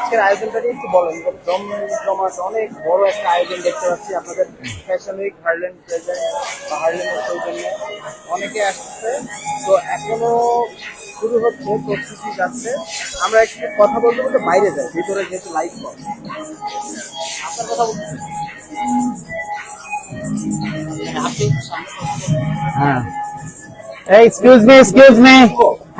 আজকের আয়োজনটা নিয়ে একটু বলেন জম জমাট অনেক বড় একটা আয়োজন দেখতে পাচ্ছি। আপনাদের ফ্যাশন উইক হার্লেন প্রেজেন্ট বা সৌজন্যে অনেকে আসছে। তো এখনও শুরু হচ্ছে প্রস্তুতি যাচ্ছে। আমরা একটু কথা বলতে বলতে বাইরে যাই ভিতরে যেহেতু লাইভ আপনার কথা আপনি হ্যাঁ। এক্সকিউজ মি এক্সকিউজ মি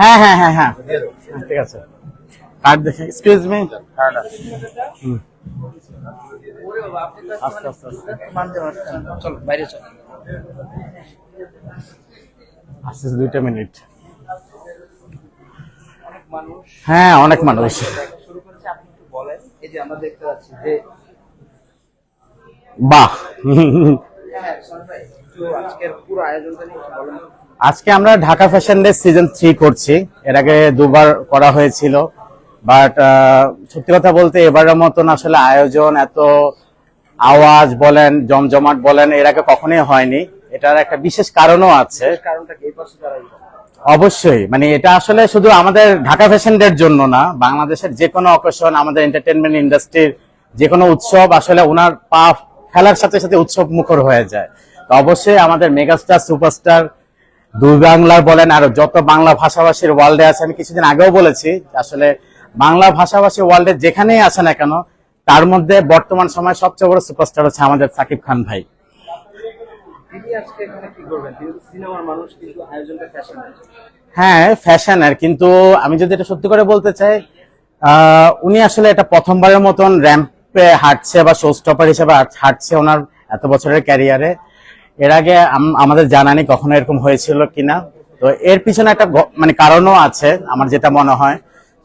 হ্যাঁ হ্যাঁ হ্যাঁ হ্যাঁ। ঠিক আছে। কার্ড দেখে এক্সকিউজ মি কার্ড আছে। আস্তে চল বাইরে চল। দুইটা মিনিট। হ্যাঁ অনেক মানুষ। বাহ। হ্যাঁ, আজকের পুরো আয়োজনটা নিয়ে বলেন। আজকে আমরা Dhaka fashion day season three করছি। এর আগে দুবার করা হয়েছিল। বাট সত্যি কথা বলতে এবারের মতন আসলে আয়োজন এত আওয়াজ বলেন জমজমাট বলেন এর আগে কখনোই হয়নি। এটার একটা বিশেষ কারণও আছে। অবশ্যই। মানে এটা আসলে শুধু আমাদের ঢাকা ফ্যাশন ডের জন্য না বাংলাদেশের যে কোনো অকেশন আমাদের এন্টারটেনমেন্ট ইন্ডাস্ট্রির যে কোনো উৎসব আসলে ওনার পা ফেলার সাথে সাথে উৎসব মুখর হয়ে যায়। তো অবশ্যই আমাদের মেগাস্টার সুপারস্টার দুই বাংলার বলেন, আর যত বাংলা ভাষাভাষীর ওয়ার্ল্ডে আছে, আমি কিছুদিন আগেও বলেছি আসলে বাংলা ভাষাভাষী ওয়ার্ল্ডে যেখানেই আছে না কেন, তার মধ্যে বর্তমান সময়ে সবচেয়ে বড় সুপারস্টার হচ্ছে আমাদের সাকিব খান ভাই। হ্যাঁ ফ্যাশনের, কিন্তু আমি যদি এটা সত্যি করে বলতে চাই উনি আসলে এটা প্রথমবারের মতন র্যাম্পে হাঁটছে বা শো স্টপার হিসেবে হাঁটছে ওনার এত বছরের ক্যারিয়ারে এর আগে আমাদের জানা নেই কখনো এরকম হয়েছিল কিনা। তো এর পিছনে একটা মানে কারণও আছে, আমার যেটা মনে হয়।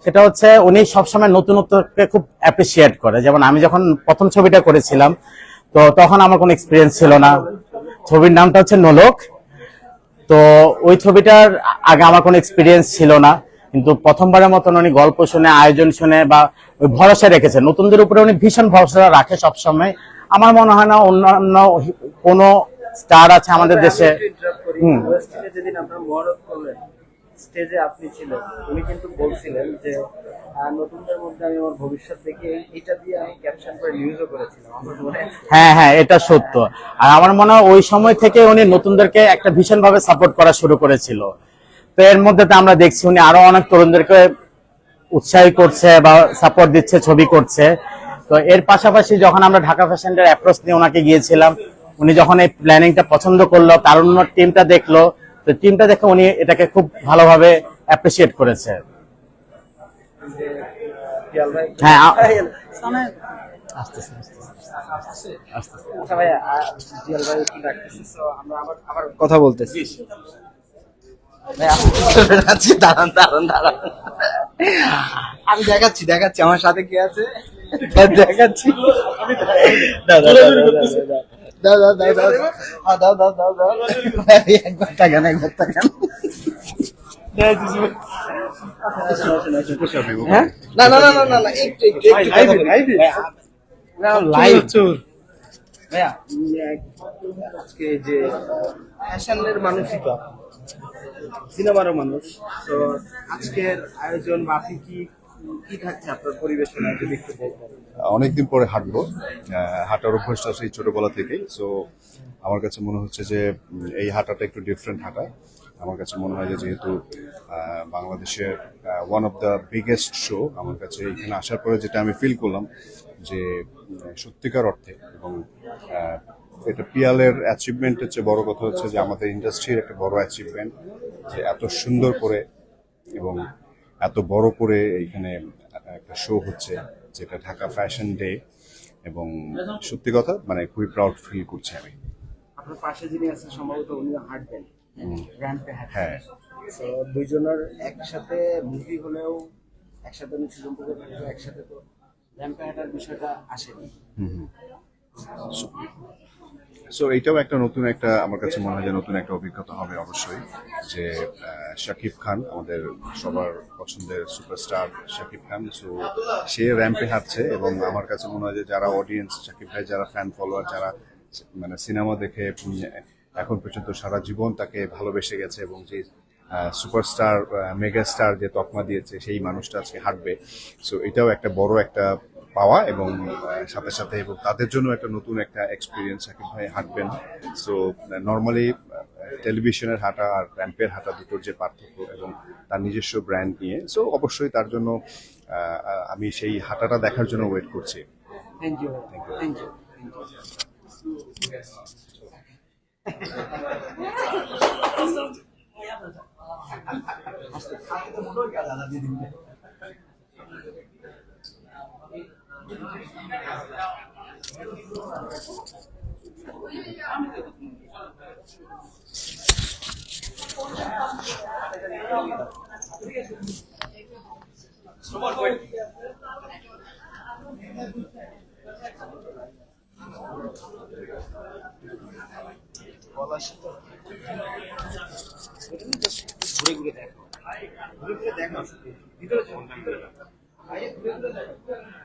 সেটা হচ্ছে উনি সবসময় নতুনত্বকে খুব অ্যাপ্রিসিয়েট করে। যেমন আমি যখন প্রথম ছবিটা করেছিলাম, তো তখন আমার কোনো এক্সপিরিয়েন্স ছিল না। ছবির নামটা হচ্ছে নোলক। তো ওই ছবিটার আগে আমার কোনো এক্সপিরিয়েন্স ছিল না। কিন্তু প্রথমবারের মতন উনি গল্প শুনে, আয়োজন শুনে বা ওই ভরসা রেখেছে নতুনদের উপরে উনি ভীষণ ভরসা রাখে সবসময়। আমার মনে হয় না অন্যান্য কোনো স্টার আছে আমাদের দেশে। হুম। যেদিন আপনার মহরত করলেন স্টেজে আপনি ছিলেন উনি কিন্তু বলছিলেন যে নতুনদের মধ্যে আমি আমার ভবিষ্যৎ দেখে এই- দিয়ে আমি ক্যাপশন করে নিউজও করেছিলাম। আমার আছে। হ্যাঁ হ্যাঁ এটা সত্য। আর আমার মনে হয় ওই সময় থেকে উনি নতুনদেরকে একটা ভীষণ ভাবে সাপোর্ট করা শুরু করেছিল। তো এর মধ্যে তো আমরা দেখছি উনি আরও অনেক তরুণদেরকে উৎসাহী করছে বা সাপোর্ট দিচ্ছে ছবি করছে। তো এর পাশাপাশি যখন আমরা ঢাকা ফ্যাশনের অ্যাপ্রোচ নিয়ে ওনাকে গিয়েছিলাম উনি যখন এই প্ল্যানিংটা পছন্দ করল তার অন্য টিমটা দেখল তো টিমটা দেখে উনি এটাকে খুব ভালোভাবে অ্যাপ্রিসিয়েট করেছে। হ্যাঁ কথা বলতে আমি দেখাচ্ছি দেখাচ্ছি আমার সাথে কে আছে? দেখাচ্ছি। দাও, দাও, দাও, দাও, দাও, দাও, দাও, দাও, দাও। হ্যাঁ, দাও, দাও, দাও, দাও। একবার একবার। হ্যাঁ? না না না না না না একটু একটু একটু কথা বলি। না, লাইভ ভাইয়া আজকে যে ফ্যাশনের মানুষই তো সিনেমারও মানুষ তো আজকের আয়োজন বা কি অনেকদিন পরে হাঁটবো। হাঁটার অভ্যাসটা সেই ছোটবেলা থেকেই। সো আমার কাছে মনে হচ্ছে যে এই হাঁটাটা একটু ডিফারেন্ট হাঁটা। আমার কাছে মনে হয় যে, যেহেতু বাংলাদেশের one of the biggest show আমার কাছে এখানে আসার পরে যেটা আমি ফিল করলাম যে সত্যিকার অর্থে এবং এটা পিয়ালের অ্যাচিভমেন্ট হচ্ছে বড় কথা হচ্ছে যে, আমাদের ইন্ডাস্ট্রির একটা বড় অ্যাচিভমেন্ট যে, এত সুন্দর করে এবং এত বড় করে এইখানে একটা শো হচ্ছে যেটা ঢাকা ফ্যাশন ডে এবং সত্যি কথা মানে খুবই প্রাউড ফিল করছি আমি। আপনার পাশে যিনি আছেন সম্ভবত উনি হাঁটবেন র্যাম্পে হ্যাঁ। তো দুইজনের একসাথে মুভি হলেও একসাথে সুযোগ করে একসাথে তো র্যাম্পে হাঁটার বিষয়টা আসেনি। সো এইটাও একটা নতুন একটা, আমার কাছে মনে হয় যে নতুন একটা অভিজ্ঞতা হবে অবশ্যই, যে শাকিব খান, আমাদের সবার পছন্দের সুপারস্টার শাকিব খান সো সে র্যাম্পে হাঁটছে এবং আমার কাছে মনে হয় যে যারা অডিয়েন্স শাকিব ভাই যারা ফ্যান ফলোয়ার যারা মানে সিনেমা দেখে এখন পর্যন্ত সারা জীবন তাকে ভালোবেসে গেছে এবং যে সুপারস্টার মেগাস্টার যে তকমা দিয়েছে, সেই মানুষটা আজকে হাঁটবে। সো এটাও একটা বড় একটা পাওয়া এবং সাথে সাথে এবং তাদের জন্য একটা নতুন একটা এক্সপিরিয়েন্স সাকিব ভাই হাঁটবেন। সো নর্মালি টেলিভিশনের হাঁটা আর র্যাম্পের হাঁটা দুটোর যে পার্থক্য এবং তার নিজস্ব ব্র্যান্ড নিয়ে সো অবশ্যই তার জন্য আমি সেই হাঁটাটা দেখার জন্য ওয়েট করছি। থ্যাংক ইউ থ্যাংক ইউ ঘুরে ঘুরে দেখো ঘুরে ঘুরে দেখো ভিতরে ভিতরে যাও। ঘুরে ঘুরে দেখো।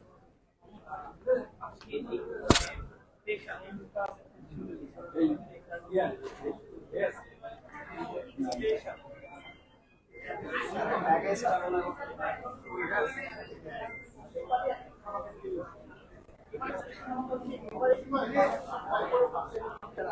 তারা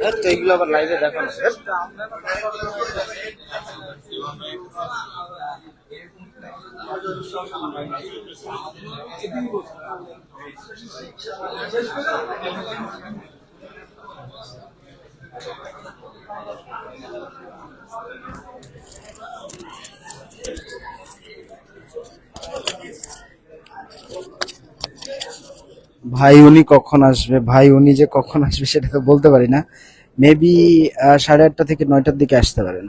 হ্যাঁ, এগুলো আবার লাইভে দেখানো স্যার আমাদের ভাই উনি কখন আসবে? ভাই উনি যে কখন আসবে সেটা তো বলতে পারি না। মেবি সাড়ে আটটা থেকে নয়টার দিকে আসতে পারেন।